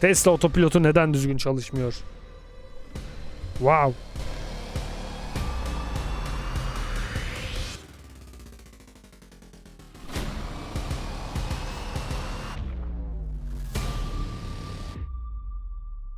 Tesla otopilotu neden düzgün çalışmıyor? Wow.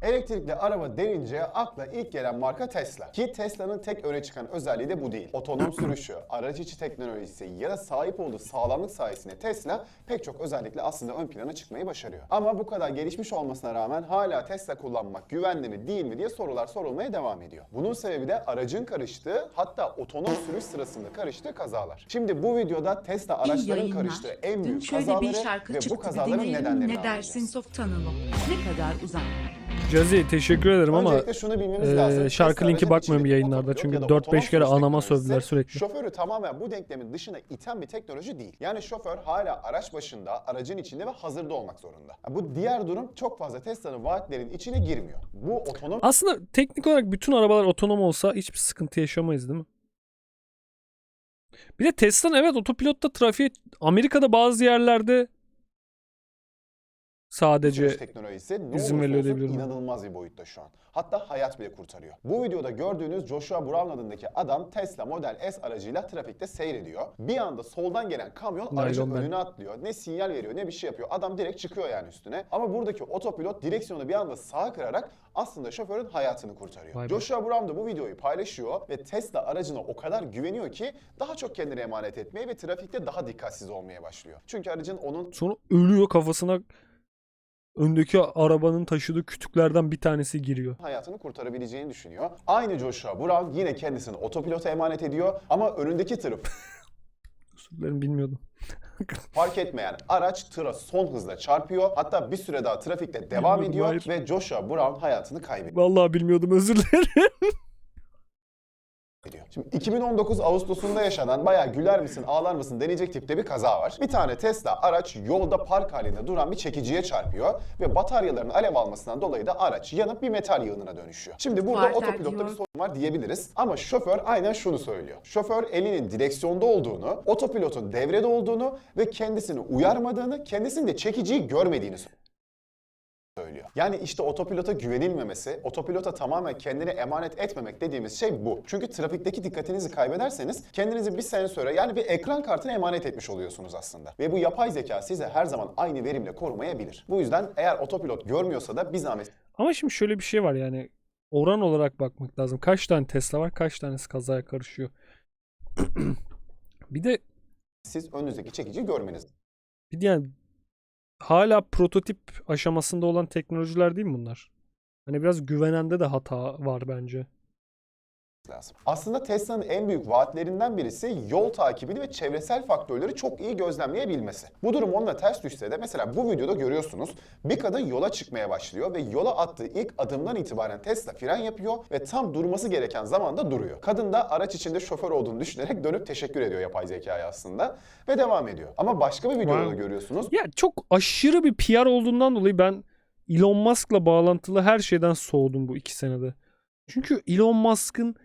Elektrikli araba denince akla ilk gelen marka Tesla. Ki Tesla'nın tek öne çıkan özelliği de bu değil. Otonom sürüşü, araç içi teknolojisi ya da sahip olduğu sağlamlık sayesinde Tesla pek çok özellikle aslında ön plana çıkmayı başarıyor. Ama bu kadar gelişmiş olmasına rağmen hala Tesla kullanmak güvenli mi değil mi diye sorular sorulmaya devam ediyor. Bunun sebebi de aracın karıştığı hatta otonom sürüş sırasında karıştığı kazalar. Şimdi bu videoda Tesla araçların karıştığı en Dün büyük şöyle kazaları bir şarkı ve bu kazaların nedenlerini Ne dersin Soft Tunnel'ı? Ne kadar uzak? Cazi teşekkür ederim ama Öncelikle şunu bilmemiz e, lazım. şarkı linki bakmıyorum içindeki yayınlarda çünkü ya da 4-5 otonom kere anama sövdüler sürekli. Şoförü tamamen bu denklemin dışına iten bir teknoloji değil. Yani şoför hala araç başında, aracın içinde ve hazırda olmak zorunda. Bu diğer durum çok fazla Tesla'nın vaatlerin içine girmiyor. Bu otonom Aslında teknik olarak bütün arabalar otonom olsa hiçbir sıkıntı yaşamayız değil mi? Bir de Tesla'nın evet otopilotta trafiğe Amerika'da bazı yerlerde sadece teknolojisi izin olsun diyebilirim. inanılmaz bir boyutta şu an. Hatta hayat bile kurtarıyor. Bu videoda gördüğünüz Joshua Brown adındaki adam Tesla Model S aracıyla trafikte seyrediyor. Bir anda soldan gelen kamyon aracın ben. önüne atlıyor. Ne sinyal veriyor ne bir şey yapıyor. Adam direkt çıkıyor yani üstüne. Ama buradaki otopilot direksiyonu bir anda sağa kırarak aslında şoförün hayatını kurtarıyor. Vay. Joshua Brown da bu videoyu paylaşıyor ve Tesla aracına o kadar güveniyor ki daha çok kendine emanet etmeye ve trafikte daha dikkatsiz olmaya başlıyor. Çünkü aracın onun sonra ölüyor kafasına öndeki arabanın taşıdığı kütüklerden bir tanesi giriyor. hayatını kurtarabileceğini düşünüyor. Aynı Joshua Brown yine kendisini otopilota emanet ediyor ama önündeki tırı Özür dilerim bilmiyordum. fark etmeyen araç tıra son hızla çarpıyor. Hatta bir süre daha trafikte devam Bilmiyordum, ediyor ve Joshua Brown hayatını kaybediyor. Vallahi bilmiyordum özür dilerim. Şimdi 2019 Ağustos'unda yaşanan bayağı güler misin ağlar mısın deneyecek tipte bir kaza var. Bir tane Tesla araç yolda park halinde duran bir çekiciye çarpıyor ve bataryaların alev almasından dolayı da araç yanıp bir metal yığınına dönüşüyor. Şimdi burada Fark otopilotta bir sorun var diyebiliriz ama şoför aynen şunu söylüyor. Şoför elinin direksiyonda olduğunu, otopilotun devrede olduğunu ve kendisini uyarmadığını, kendisinin de çekiciyi görmediğini söylüyor. Yani işte otopilota güvenilmemesi, otopilota tamamen kendini emanet etmemek dediğimiz şey bu. Çünkü trafikteki dikkatinizi kaybederseniz kendinizi bir sensöre yani bir ekran kartına emanet etmiş oluyorsunuz aslında. Ve bu yapay zeka size her zaman aynı verimle korumayabilir. Bu yüzden eğer otopilot görmüyorsa da bir zahmet Ama şimdi şöyle bir şey var yani oran olarak bakmak lazım. Kaç tane Tesla var, kaç tanesi kazaya karışıyor. bir de siz önünüzdeki çekiciyi görmeniz bir de yani hala prototip aşamasında olan teknolojiler değil mi bunlar? Hani biraz güvenende de hata var bence. Lazım. Aslında Tesla'nın en büyük vaatlerinden birisi yol takibini ve çevresel faktörleri çok iyi gözlemleyebilmesi. Bu durum onunla ters düşse de mesela bu videoda görüyorsunuz bir kadın yola çıkmaya başlıyor ve yola attığı ilk adımdan itibaren Tesla fren yapıyor ve tam durması gereken zamanda duruyor. Kadın da araç içinde şoför olduğunu düşünerek dönüp teşekkür ediyor yapay zekaya aslında ve devam ediyor. Ama başka bir videoda da görüyorsunuz Ya çok aşırı bir PR olduğundan dolayı ben Elon Musk'la bağlantılı her şeyden soğudum bu iki senede. Çünkü Elon Musk'ın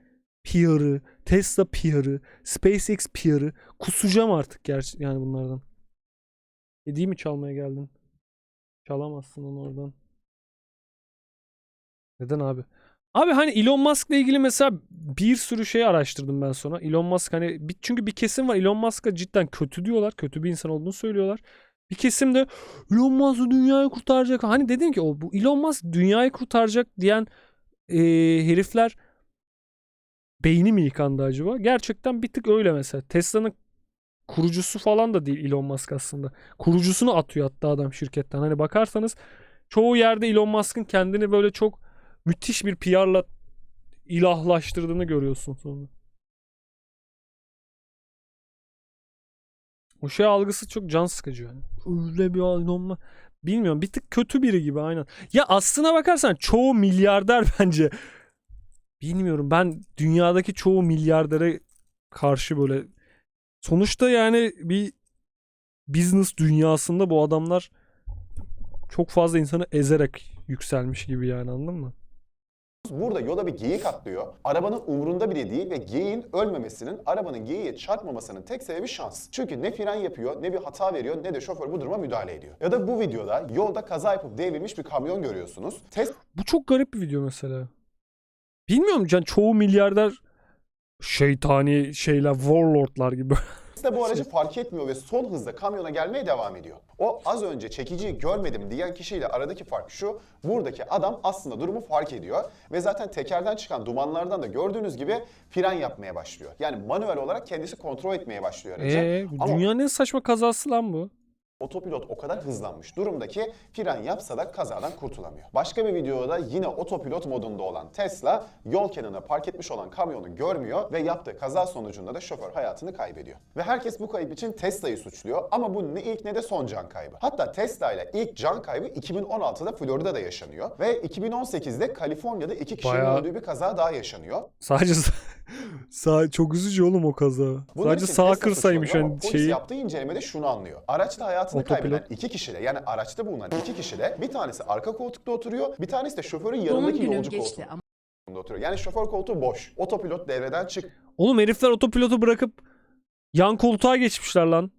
PR'ı, Tesla PR'ı, SpaceX PR'ı kusacağım artık gerçi yani bunlardan. Hediye mi çalmaya geldin? Çalamazsın onu oradan. Neden abi? Abi hani Elon Musk'la ilgili mesela bir sürü şey araştırdım ben sonra. Elon Musk hani bir, çünkü bir kesim var Elon Musk'a cidden kötü diyorlar. Kötü bir insan olduğunu söylüyorlar. Bir kesim de Elon Musk dünyayı kurtaracak. Hani dedim ki o bu Elon Musk dünyayı kurtaracak diyen eee, herifler beyni mi yıkandı acaba? Gerçekten bir tık öyle mesela. Tesla'nın kurucusu falan da değil Elon Musk aslında. Kurucusunu atıyor hatta adam şirketten. Hani bakarsanız çoğu yerde Elon Musk'ın kendini böyle çok müthiş bir PR'la ilahlaştırdığını görüyorsun sonra. O şey algısı çok can sıkıcı yani. Öyle bir Musk. Bilmiyorum bir tık kötü biri gibi aynen. Ya aslına bakarsan çoğu milyarder bence. Bilmiyorum ben dünyadaki çoğu milyardere karşı böyle sonuçta yani bir business dünyasında bu adamlar çok fazla insanı ezerek yükselmiş gibi yani anladın mı? Burada yola bir geyik atlıyor. Arabanın umurunda bile değil ve geyiğin ölmemesinin, arabanın geyiğe çarpmamasının tek sebebi şans. Çünkü ne fren yapıyor, ne bir hata veriyor, ne de şoför bu duruma müdahale ediyor. Ya da bu videoda yolda kaza yapıp devrilmiş bir kamyon görüyorsunuz. Bu çok garip bir video mesela. Bilmiyorum can çoğu milyarder şeytani şeyler warlordlar gibi. Tesla bu aracı fark etmiyor ve son hızda kamyona gelmeye devam ediyor. O az önce çekiciyi görmedim diyen kişiyle aradaki fark şu. Buradaki adam aslında durumu fark ediyor ve zaten tekerden çıkan dumanlardan da gördüğünüz gibi fren yapmaya başlıyor. Yani manuel olarak kendisi kontrol etmeye başlıyor aracı. Eee Ama dünyanın en saçma kazası lan bu. Otopilot o kadar hızlanmış durumda ki fren yapsa da kazadan kurtulamıyor. Başka bir videoda yine otopilot modunda olan Tesla yol kenarına park etmiş olan kamyonu görmüyor ve yaptığı kaza sonucunda da şoför hayatını kaybediyor. Ve herkes bu kayıp için Tesla'yı suçluyor ama bu ne ilk ne de son can kaybı. Hatta Tesla ile ilk can kaybı 2016'da Florida'da yaşanıyor ve 2018'de Kaliforniya'da iki kişinin Bayağı- öldüğü bir kaza daha yaşanıyor. Sadece sağ çok üzücü oğlum o kaza. Bunun Sadece için sağ Tesla kırsaymış suçlanıyor ama hani polis şeyi. yaptığı incelemede şunu anlıyor. Araçta hayatını Otopilot. kaybeden iki kişiyle yani araçta bulunan iki kişiyle bir tanesi arka koltukta oturuyor, bir tanesi de şoförün Doğum yanındaki günüm yolcu geçti ama koltuğunda oturuyor. Yani şoför koltuğu boş. Otopilot devreden çıktığında Oğlum herifler otopilotu bırakıp yan koltuğa geçmişler lan.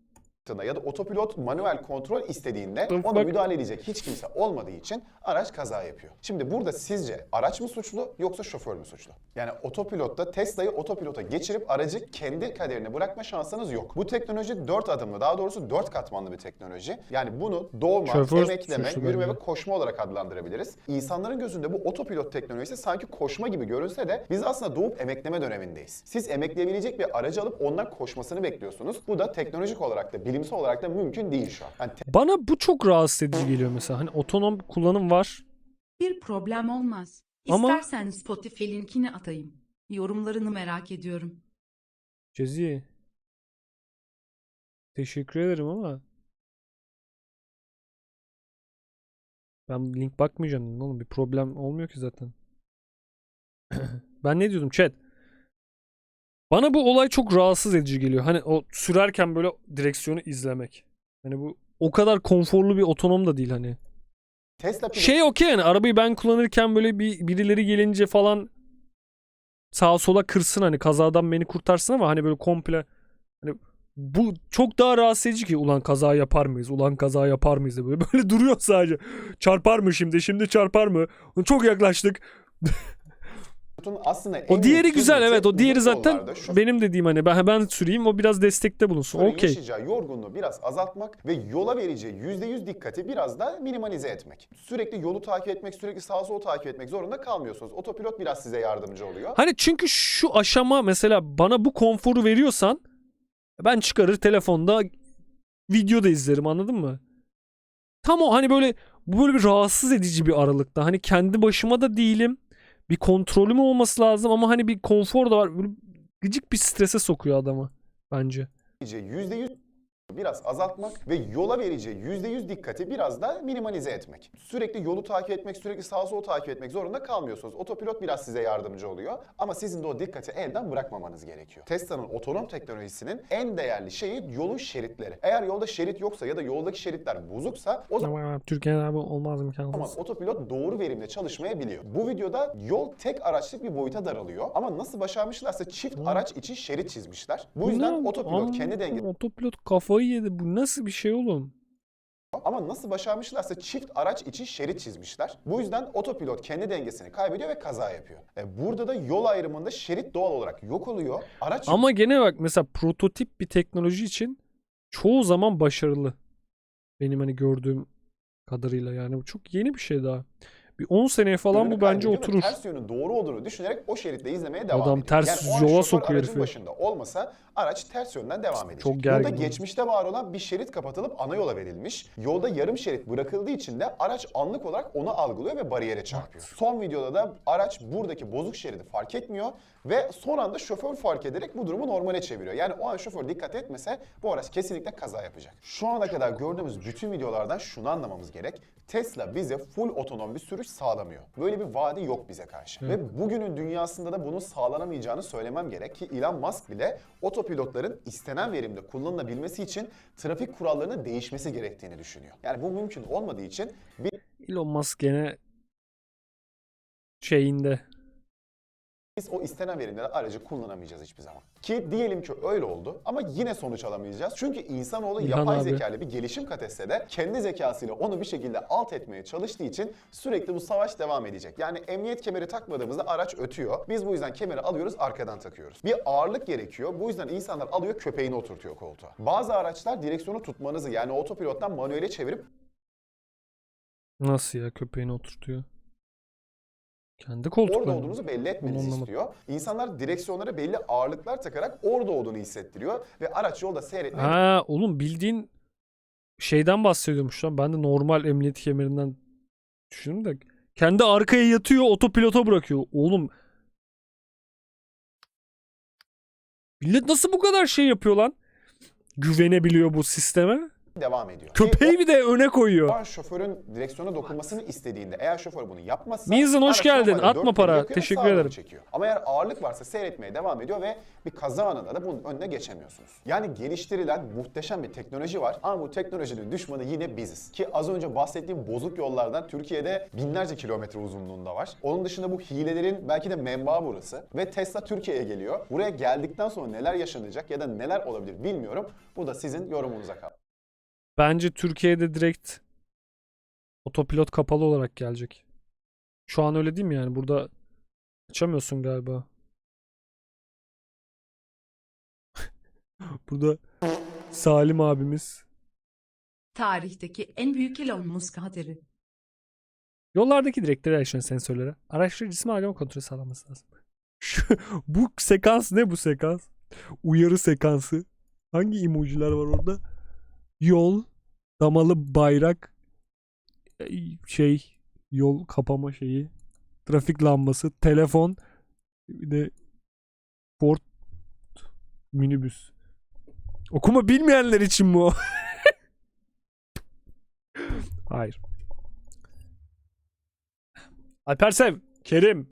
Ya da otopilot manuel kontrol istediğinde ona müdahale edecek hiç kimse olmadığı için araç kaza yapıyor. Şimdi burada sizce araç mı suçlu yoksa şoför mü suçlu? Yani otopilotta Tesla'yı otopilota geçirip aracı kendi kaderine bırakma şansınız yok. Bu teknoloji 4 adımlı daha doğrusu 4 katmanlı bir teknoloji. Yani bunu doğma, Şoför emekleme, yürüme ve koşma olarak adlandırabiliriz. İnsanların gözünde bu otopilot teknolojisi sanki koşma gibi görünse de biz aslında doğup emekleme dönemindeyiz. Siz emekleyebilecek bir aracı alıp ondan koşmasını bekliyorsunuz. Bu da teknolojik olarak da bilimsel olarak da mümkün değil şu an. Yani Bana bu çok rahatsız edici geliyor mesela. Hani otonom kullanım var. bir problem olmaz. Ama- İstersen Spotify linkini atayım. Yorumlarını merak ediyorum. Cezi. Teşekkür ederim ama ben link bakmayacağım dedim oğlum. Bir problem olmuyor ki zaten. ben ne diyordum chat? Bana bu olay çok rahatsız edici geliyor. Hani o sürerken böyle direksiyonu izlemek. Hani bu o kadar konforlu bir otonom da değil hani. Tesla pilot Şey okey yani arabayı ben kullanırken böyle bir birileri gelince falan sağa sola kırsın hani kazadan beni kurtarsın ama hani böyle komple hani bu çok daha rahatsız edici ki ulan kaza yapar mıyız? Ulan kaza yapar mıyız? diye böyle böyle duruyor sadece. Çarpar mı şimdi? Şimdi çarpar mı? Çok yaklaştık. aslında O diğeri güzel evet. O diğeri zaten benim dediğim hani ben ben süreyim o biraz destekte bulunsun. Okey. yaşayacağı yorgunluğu biraz azaltmak ve yola vereceği %100 dikkati biraz da minimalize etmek. Sürekli yolu takip etmek, sürekli sağa sola takip etmek zorunda kalmıyorsunuz. Otopilot biraz size yardımcı oluyor. Hani çünkü şu aşama mesela bana bu konforu veriyorsan ben çıkarır telefonda video da izlerim anladın mı? Tam o hani böyle bu böyle bir rahatsız edici bir aralıkta. Hani kendi başıma da değilim. Bir kontrolüm olması lazım ama hani bir konfor da var. Böyle gıcık bir strese sokuyor adamı bence. vereceği %100 biraz azaltmak ve yola vereceği %100 dikkati biraz da minimalize etmek. Sürekli yolu takip etmek, sürekli sağa sola takip etmek zorunda kalmıyorsunuz. Otopilot biraz size yardımcı oluyor ama sizin de o dikkati elden bırakmamanız gerekiyor. Tesla'nın otonom teknolojisinin en değerli şeyi yolun şeritleri. Eğer yolda şerit yoksa ya da yoldaki şeritler bozuksa o zaman Ama Türkiye'de abi olmaz ama imkansız. otopilot doğru verimle çalışmayabiliyor. Bu videoda yol tek araçlık bir boyuta daralıyor ama nasıl başarmışlarsa çift araç için şerit çizmişler. Bu yüzden otopilot kendi Anladım. dengesini Otopilot kafayı yedi. Bu nasıl bir şey oğlum? Ama nasıl başarmışlarsa çift araç için şerit çizmişler. Bu yüzden otopilot kendi dengesini kaybediyor ve kaza yapıyor. E burada da yol ayrımında şerit doğal olarak yok oluyor. Araç Ama gene bak mesela prototip bir teknoloji için çoğu zaman başarılı. Benim hani gördüğüm kadarıyla yani bu çok yeni bir şey daha. Bir 10 seneye falan bu bence oturur. Ters yönün doğru olduğunu düşünerek o şeritte izlemeye devam Adam ediyor. ters yani o an yola şoför sokuyor aracın herifi. başında olmasa araç ters yönden devam edecek. Çok Burada gergin bu. geçmişte var olan bir şerit kapatılıp ana yola verilmiş. Yolda yarım şerit bırakıldığı için de araç anlık olarak onu algılıyor ve bariyere çarpıyor. Son videoda da araç buradaki bozuk şeridi fark etmiyor ve son anda şoför fark ederek bu durumu normale çeviriyor. Yani o an şoför dikkat etmese bu araç kesinlikle kaza yapacak. Şu ana kadar gördüğümüz bütün videolardan şunu anlamamız gerek. Tesla bize full otonom bir sürüş sağlamıyor. Böyle bir vaadi yok bize karşı. Ve bugünün dünyasında da bunun sağlanamayacağını söylemem gerek ki Elon Musk bile otopilotların istenen verimde kullanılabilmesi için trafik kurallarının değişmesi gerektiğini düşünüyor. Yani bu mümkün olmadığı için bir Elon Musk gene şeyinde Biz o istenen verimleri aracı kullanamayacağız hiçbir zaman. Ki diyelim ki öyle oldu ama yine sonuç alamayacağız. Çünkü insanoğlu İlhan yapay abi. zekalı bir gelişim kat etse de kendi zekasıyla onu bir şekilde alt etmeye çalıştığı için sürekli bu savaş devam edecek. Yani emniyet kemeri takmadığımızda araç ötüyor. Biz bu yüzden kemeri alıyoruz arkadan takıyoruz. Bir ağırlık gerekiyor. Bu yüzden insanlar alıyor köpeğini oturtuyor koltuğa. Bazı araçlar direksiyonu tutmanızı yani otopilottan manuele çevirip Nasıl ya köpeğini oturtuyor? Kendi orada olduğunuzu belli etmenizi Anlamadım. istiyor. İnsanlar direksiyonlara belli ağırlıklar takarak orada olduğunu hissettiriyor ve araç yolda seyretmeye Ha oğlum bildiğin şeyden bahsediyormuş lan. Ben de normal emniyet kemerinden düşündüm de. Kendi arkaya yatıyor otopilota bırakıyor. Oğlum Millet nasıl bu kadar şey yapıyor lan? Güvenebiliyor bu sisteme. Devam ediyor. Köpeği bir de öne koyuyor. an şoförün direksiyona dokunmasını istediğinde eğer şoför bunu yapmazsa Minzin, hoş araç geldin. normalde Atma dört para. yakıyor ve Teşekkür ederim. Çekiyor. Ama eğer ağırlık varsa seyretmeye devam ediyor ve bir kaza anında da bunun önüne geçemiyorsunuz. Yani geliştirilen muhteşem bir teknoloji var ama bu teknolojinin düşmanı yine biziz. Ki az önce bahsettiğim bozuk yollardan Türkiye'de binlerce kilometre uzunluğunda var. Onun dışında bu hilelerin belki de menbaı burası. Ve Tesla Türkiye'ye geliyor. Buraya geldikten sonra neler yaşanacak ya da neler olabilir bilmiyorum. Bu da sizin yorumunuza kalmış. Bence Türkiye'de direkt otopilot kapalı olarak gelecek. Şu an öyle değil mi yani? Burada açamıyorsun galiba. Burada Salim abimiz. Tarihteki en büyük Elon Musk hateri. Yollardaki direkleri yaşayan sensörlere araçları cisim harcama kontrolü sağlaması lazım. Şu, bu sekans ne bu sekans? Uyarı sekansı. Hangi emojiler var orada? Yol, damalı bayrak, e, şey, yol kapama şeyi, trafik lambası, telefon, bir de Ford minibüs. Okuma bilmeyenler için mi o? Hayır. Alper Sev, Kerim.